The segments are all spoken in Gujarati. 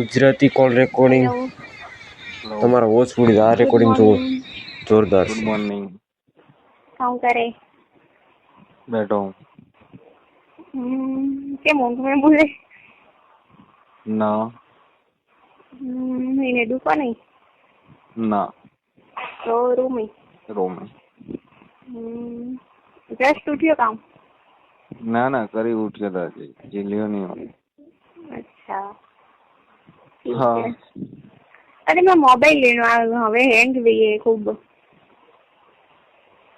ગુજરાતી કોલ રેકોર્ડિંગ તમારો વોચ ઉડી આ રેકોર્ડિંગ જો જોરદાર ગુડ મોર્નિંગ કામ કરે? બેઠો કેમ ઊંઘ में બોલે? ના. હમ, એને ડૂકો નહીં? ના. તો રૂમી. રૂમી. જસ્ટ ઉઠ્યો કામ? ના ના કરી ઉઠ્યો હતા હજી. જીલ્યો નહીં. હા. અરે મેં મોબાઈલ લેનો આવ્યો હવે હેંગ જોઈએ ખૂબ.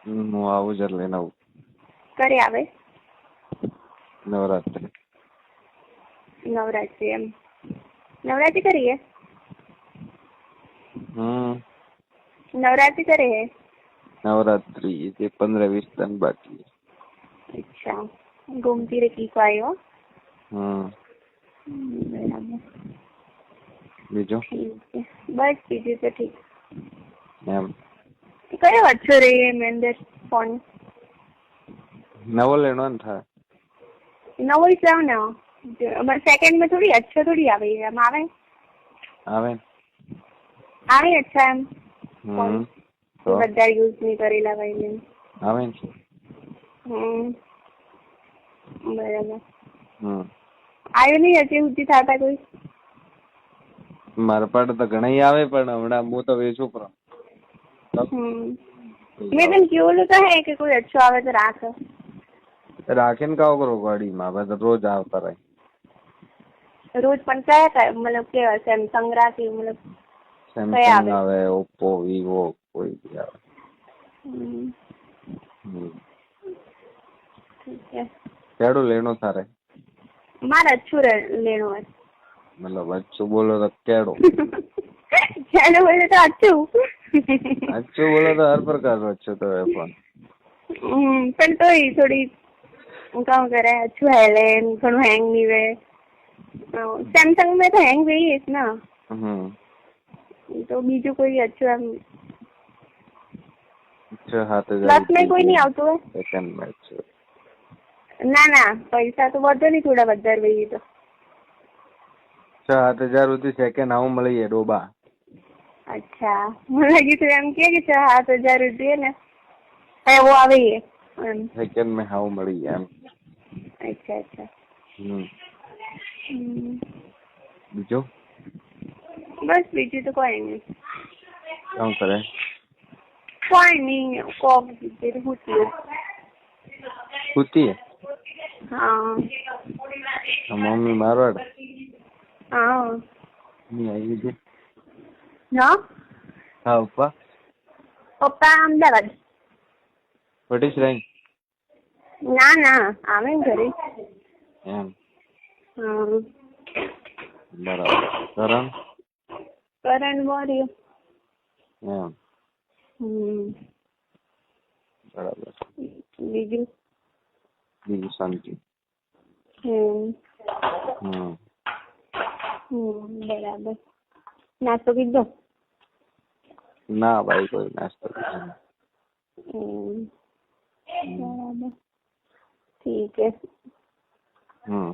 હું આવું જર લઈને આવું. કરે આવે? નવરાત્રી. નવરાત્રી એમ. નવરાત્રી કરીએ? હમ. નવરાત્રી કરે હે? નવરાત્રી જે પંદર વીસ दिन બાકી અચ્છા. ઘૂમતી રહી કો આવ્યો હમ બરાબર. બીજું? ઠીક છે. બસ બીજું તો ઠીક. એમ. કયો અચ્છો રહી એમ અંદર ફોન? નવો લેનો ને થાય નવો જ લાવ ને અમારે સેકન્ડમાં થોડી અચ્છો થોડી આવે એમ આવે? આવે. ને? આવે અચ્છા એમ? હમ તો? બધા યુઝ નહીં કરેલા ભાઈ ને આવે ને હમ. બરાબર. હમ. આવ્યો નહીં હજી સુધી થતા કોઈ? મારા પાસે તો ઘણા આવે પણ હમણાં હું તો વેચું પણ. મેં તને કહેલું તો હે કે કોઈ અચ્છો આવે તો રાખ. રાખીને કાવ કરો ગાડીમાં હવે તો રોજ આવતા રહે. રોજ પણ કયા કયા મતલબ કેવા સેમસંગ રાખી મતલબ સેમસંગ આવે? ઓપ્પો વિવો કોઈ બી આવે. કેડું લેણું તારે? મારે અચ્છું લેણું હોય. મતલબ અચ્છું બોલો તો કેડો ચાલો બોલે તો અચ્છું અચ્છું બોલો તો હર પ્રકારનું અચ્છું તો એ પણ હમ, પણ તોય થોડી કામ કરે અચ્છું હેલે ઘણું હેંગ નહીં વે સેમસંગ में तो हैंग वही है ना હમ तो બીજું કોઈ અચ્છું એમ છ સાત પ્લસ में કોઈ નહીં આવતું હોય સેકન્ડ મેચ છે ના ના પૈસા તો વધુ નહીં થોડા વધારે વહી તો છ સાત હજાર સુધી સેકન્ડ આવું મળી જાય ડોબા. અચ્છા. મને લાગ્યું તું એમ કે કે છ સાત હજાર રૂપિયા ને. એવો આવી સેકન્ડ મેં હાવ મળી જાય એમ. અચ્છા અચ્છા. હમ. બીજો? બસ બીજું તો કોઈ નહીં. શું કરે? કોઈ નહીં કોક બીજું હું. થયું હા? મમ્મી મારવાડ? આવી છે હા? હા પપ્પા? પપ્પા અમદાવાદ. રહી ના ના આવે ને ઘરે. એમ. હા બરાબર. કરણ? કરણ વોર્યો એમ. હમ. બરાબર. બીજું? બીજું શાંતિ. હમ. હમ. બરાબર નાસ્તો કીધો ના ભાઈ કોઈ નાસ્તો બરાબર ઠીક હે હમ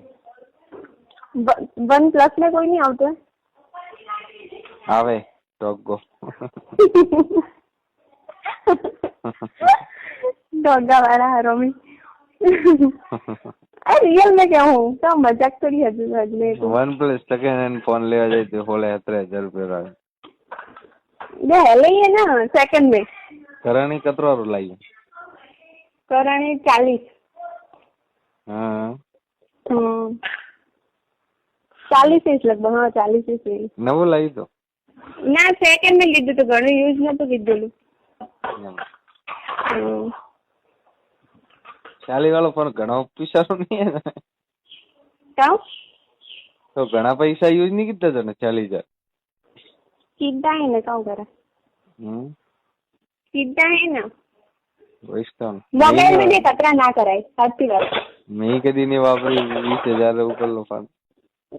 વન પ્લસ ને કોઈ નહીં આવતું આવે ડોગો ડોગા વાળા હરોમી આ રિયલ મે કે હું? તો મજાક કરી હતી આજ મે વન પ્લસ સેકન્ડ ફોન લેવા જાય તો હોલે 13000 રૂપિયા લાગે. દે હેલે સેકન્ડ મે કરાણી કતરો લાઈ કરાણી 40 હા. ચાલીસ ઇંચ લગભગ હા ચાલીસ ઇંચ નવું લાવી તો? ના સેકન્ડ મેં લીધું તો ઘણું યુઝ નતું લીધેલું ચાલી વાળો ફોન ઘણો પૈસાનો નહીં હે ને. ક્યાં તો ઘણા પૈસા યુઝ નહીં કીધા તને ચાલી હજાર सीधा है ना क्या करे હમ सीधा है ना વૈષ્ણવ મોબાઈલ में भी खतरा ना कराए સાચી વાત મેં કદી નહીં વાપરી વીસ હજાર ઉપરનો ફોન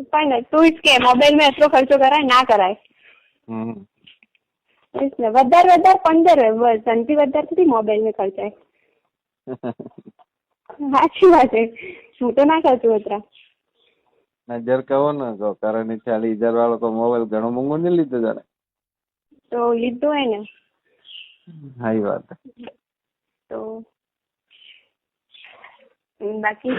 પણ તું જ કે મોબાઈલ માં એટલો ખર્ચો કરાય ના કરાય હમ એટલે વધારે વધારે પંદર બસ એનાથી વધારે સુધી મોબાઈલ માં ખર્ચાય સાચી વાત છે. હું તો ના ખર્ચું અત્યારે નજર કહો ને તો કરણ ચાલીસ હજાર વાળો તો મોબાઈલ ઘણો મોંઘો નહીં લીધો જાણે તો લીધો હે ને. હાઈ વાત. તો બાકી?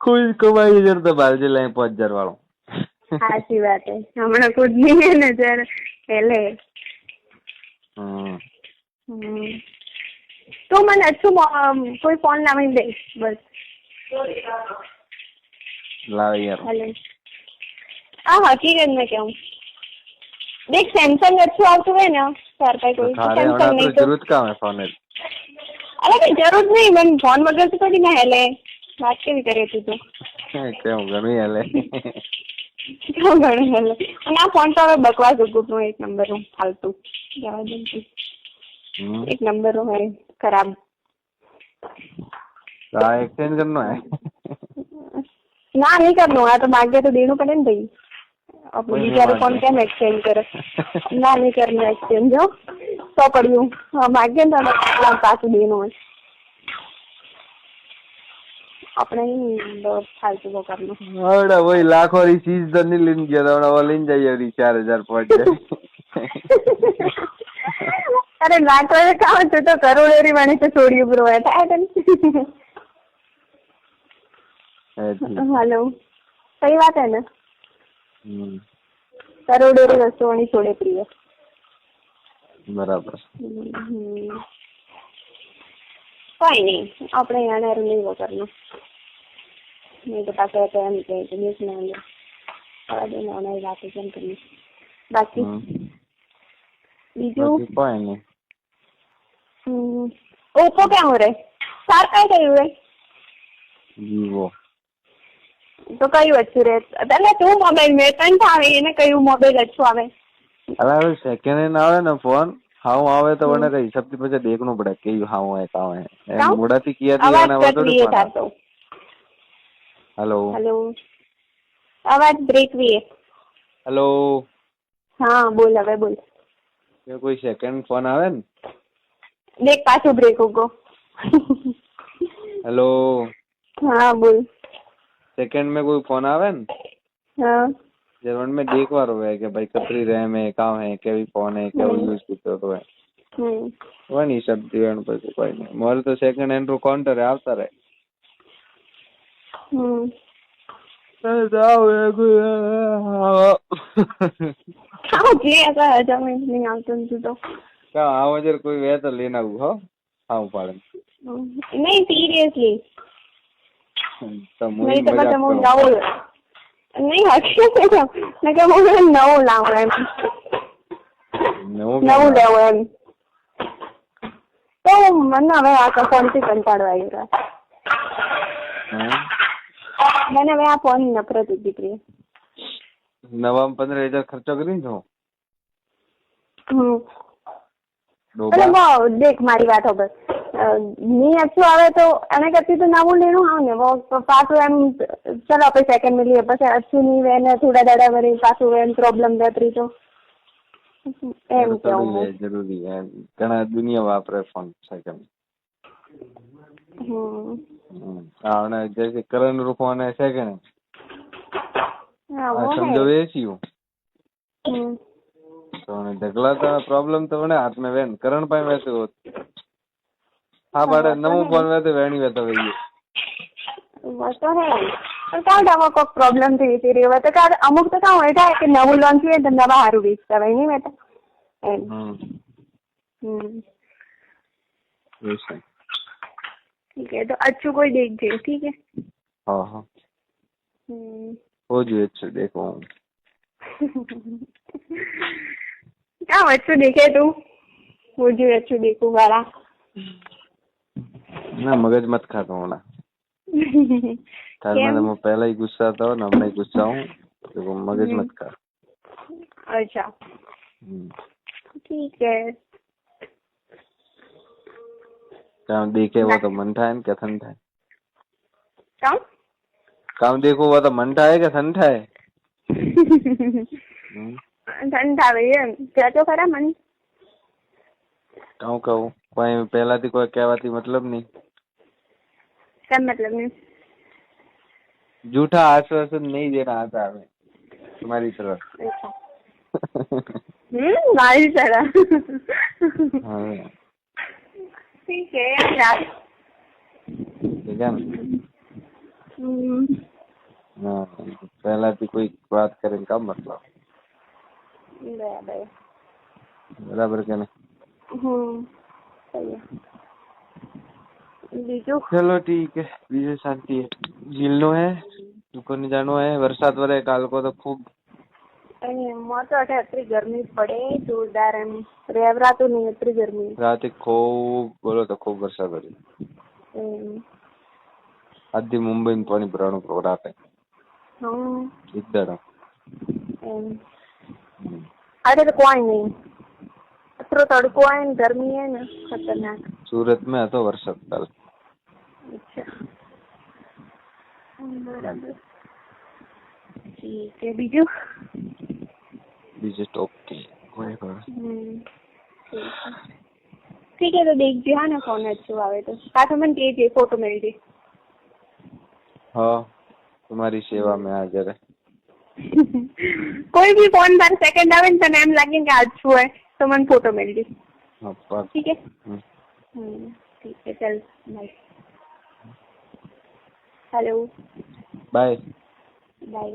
કોઈ કમાઈ હજાર તો બાર જિલ્લા પાંચ હજાર વાળો. સાચી વાત હે હમણાં ખુદ નહીં હે ને જર પહેલે. હમ. તું મને અચ્છું કોઈ ફોન લાવી દે બસ લાવ યાર હા હકીકત મેં કેવું દેખ સેમસંગ અચ્છું આવતું હોય ને તાર પાસે કોઈ સેમસંગ નહીં તો જરૂર કામ હે ફોન અરે કઈ જરૂર નહીં મને ફોન વગર તો થોડી ના હેલે વાત કેવી કરે તું તો કેમ ઘણું હેલે કેમ ઘણું હેલે અને આ ફોન તો હવે બકવાસ ગ્રુપનો એક નંબરનું ફાલતું જવા દે તું. હોય ખરાબ. તો આ એક્સચેન્જ કરનો હે? ના નહીં કરનું. આ તો ભાગ્ય તો દેવું પડે ને ભાઈ. આપણે બિચારો ફોન કેમ એક્સચેન્જ કરે? ના નહીં કરનો એક્સચેન્જ હો. તો પડ્યું. ભાગ્ય ને તો પાછું દેનું હોય. આપણે ફાલતુ બહુ કરનો હવડે ભાઈ લાખો રી ચીજ તો નહીં લઈને ગયા તા, હવડે લઈને જઈએ ચાર હજાર હજાર અરે વાગે કામ છે તો કરોડોરી વાણી તો છોડી ઉભરો હોય થાય તને હાલો. સહી વાત હે ને. કરોડોરી વસ્તુ છોડે પ્રિય બરાબર. કઈ નહીં આપણે યાર નહીં વગરનું. નહીં તો પાસે તો એમ કે ન્યૂઝ ના અંદર થવા દે ને કેમ બાકી? બીજું? કઈ કોઈ નહીં. હમ, કેમ ક્યાં રે સાર કઈ કયું રે વિવો તો કયું અચ્છું રે એટલે તું મોબાઈલ મેં કઈ આવે એને કયું મોબાઈલ અચ્છું આવે અલા હવે સેકન્ડ હેન્ડ આવે ને ફોન હાઉ આવે તો મને કઈ હિસાબથી પછી દેખવું પડે કે હાઉ હે કાવ એમ કાં? કિયા થી આના વાતો હેલો હેલો અવાજ બ્રેક વી હેલો હા બોલ હવે બોલ કોઈ સેકન્ડ ફોન આવે ને દેખ પાછું બ્રેક ઉગો હેલો હા બોલ सेकंड में कोई फोन आवे न હા जरूर में देख वारो है कि भाई कतरी रैम है कहाँ है केवी फोन है केवो हम्म। यूज करते तो है હમ वो नहीं सब दिवन पर कोई नहीं मोर तो सेकंड हैंड रो काउंटर है આવતા રહે હમ જાવ હા જે હતા હજાર મિનિટ નહીં આવતું ને તું તો કા આવો જર કોઈ વે તો લેને આવું હો હા પાડે. નહીં સિરિયસલી તો મુઈ નહીં તો મજાક હું કરું. નવું નહીં હકીકત કે હું નવું લાવું એમ. નવું નવું લેવું એમ. તો મને હવે આ ફોનથી કંટાળો આવી રહ્યો? મને હવે આ ફોન નફરત ઊભી નવા નવામાં પંદર હજાર ખર્ચો કરીને છો દેખ મારી વાત હવે. ની અચ્છું આવે તો એને કરતી તો ના બોલ એનું આવ ને. પાછું એમ ચલો આપણે સેકન્ડ મિલીએ. પછી અચ્છું ની વે ને થોડા દાડા વરી પાછું એમ પ્રોબ્લેમ રહેતી તો. એમ કેવું જરૂરી એમ ઘણા દુનિયા વાપરે ફોન સેકન્ડ હમ. આવને જે કરણ રૂપવાને સેકન્ડ હા સમજો એ છીએ હમ. ತಗೊಳ್ಳಿ ಜಗಳದ ಪ್ರಾಬ್ಲಮ್ ತಗೊಂಡೆ ಆತ್ಮೆ ವೇನ್ ಕರಣ್ ಪಾಯ್ ವೇಸು हाँ बड़े नमो फ़ोन में तो वेणी वेता भाई बस तो है पर क्या डावा को प्रॉब्लम थी थी रे वते का अमुक तो का होय था कि नवो लॉन्च है धंधा बाहर भी इसका भाई नहीं मैं तो हम्म। ठीक है तो अच्छू कोई देख जे ठीक है? हाँ हाँ। हम्म। हो जो अच्छे देखो। क्या अच्छू देखे तू वो जो अच्छू देखू वाला ना मगज मत खाता हूँ ना कल કેમ? मैंने मैं पहले ही गुस्सा था ना मैं गुस्सा हूँ तो वो मगज हम्म। मत खा अच्छा हम्म। ठीक है काम देखे वो तो मन થાય ને કે થન થાય क्या કામ દેખો वो तो मन થાય કે થન થાય હમ? ठंडा भैया क्या तो खरा मन કહું કહું કોઈ પહેલાથી કોઈ કહેવાથી મતલબ નહીં क्या मतलब नहीं झूठा आश्वासन नहीं देना आता हमें तुम्हारी तरफ अच्छा हम्म मारी तरह हाँ ठीक है यार ठीक है ने हम्म, હા પહેલાથી કોઈ બરાબર બરાબર કે નહીં? બીજું? ચલો ઠીક હે બીજું શાંતિ હે. જીલનું હે દુકાને જાણો હે વરસાદ વરે કાલ કો તો ખૂબ અને મોં તો અઠે અત્રી ગરમી પડે જોરદાર એમ. રેવરાતું નહીં અત્રી ગરમી. રાતે ખૂબ બોલો તો ખૂબ વરસાદ પડ્યો એમ. આજથી મુંબઈ પાણી ભરાણું હમ. એકદમ એમ. અરે તો કોઈ નહીં અત્રો તડકો હે ને ગરમી હે ને ખતરનાક સુરત માં હતો વરસાદ કાલ અચ્છા હમ, બરાબર ઠીક है બીજું બીજે ટોપ की કોઈ ખબર હમ ઠીક है ઠીક है તો દેખજે હા ને ફોન અચ્છું આવે તો પાછો મને કહેજે ફોટો મેળજે હા તમારી સેવા में હાજર હે कोई भी फ़ोन पर सेकंड अवेंट का नाम लगे के आज छू है तो मन फ़ोटो मिल गई। हाँ, ठीक है? हाँ। हम्म, ठीक है चल बाय हेलो बाय बाय